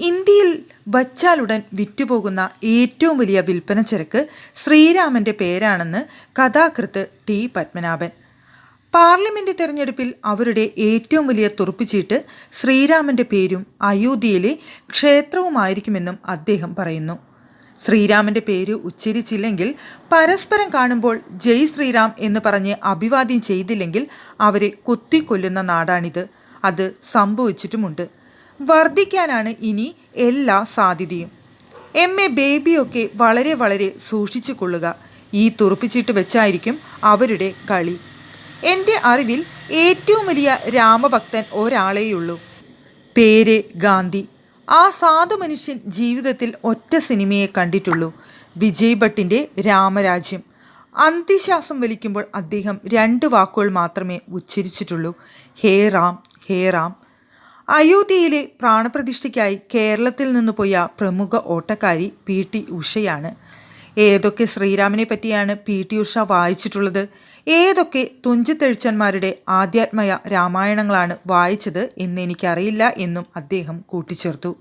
ഇന്ത്യയിൽ വച്ചാലുടൻ വിറ്റുപോകുന്ന ഏറ്റവും വലിയ വിൽപ്പന ചരക്ക് ശ്രീരാമന്റെ പേരാണെന്ന് കഥാകൃത്ത് ടി പത്മനാഭൻ. പാർലമെന്റ് തെരഞ്ഞെടുപ്പിൽ അവരുടെ ഏറ്റവും വലിയ തുറപ്പിച്ചീട്ട് ശ്രീരാമന്റെ പേരും അയോധ്യയിലെ ക്ഷേത്രവുമായിരിക്കുമെന്നും അദ്ദേഹം പറയുന്നു. ശ്രീരാമന്റെ പേര് ഉച്ചരിച്ചില്ലെങ്കിൽ പരസ്പരം കാണുമ്പോൾ ജയ് ശ്രീറാം എന്ന് പറഞ്ഞ് അഭിവാദ്യം ചെയ്തില്ലെങ്കിൽ അവരെ കുത്തിക്കൊല്ലുന്ന നാടാണിത്. അത് സംഭവിച്ചിട്ടുമുണ്ട്. വർദ്ധിക്കാനാണ് ഇനി എല്ലാ സാധ്യതയും. എം എ ബേബിയൊക്കെ വളരെ വളരെ സൂക്ഷിച്ചു കൊള്ളുക ഈ തുറപ്പിച്ചിട്ട് വെച്ചായിരിക്കും അവരുടെ കളി. എന്റെ അറിവിൽ ഏറ്റവും വലിയ രാമഭക്തൻ ഒരാളേയുള്ളൂ. പേര് ഗാന്ധി. ആ സാധു മനുഷ്യൻ ജീവിതത്തിൽ ഒറ്റ സിനിമയെ കണ്ടിട്ടുള്ളൂ. വിജയ് ഭട്ടിന്റെ രാമരാജ്യം. അന്ത്യശ്വാസം വലിക്കുമ്പോൾ അദ്ദേഹം രണ്ട് വാക്കുകൾ മാത്രമേ ഉച്ചരിച്ചിട്ടുള്ളൂ. ഹേ റാം ഹേ റാം. അയോധ്യയിലെ പ്രാണപ്രതിഷ്ഠയ്ക്കായി കേരളത്തിൽ നിന്ന് പോയ പ്രമുഖ ഓട്ടക്കാരി പി ടി ഉഷയാണ്. ഏതൊക്കെ ശ്രീരാമനെ പറ്റിയാണ് പി ടി ഉഷ വായിച്ചിട്ടുള്ളത്? ഏതൊക്കെ തുഞ്ചത്തെഴുച്ചന്മാരുടെ ആധ്യാത്മയ രാമായണങ്ങളാണ് വായിച്ചത് എന്ന് എനിക്കറിയില്ല എന്നും അദ്ദേഹം കൂട്ടിച്ചേർത്തു.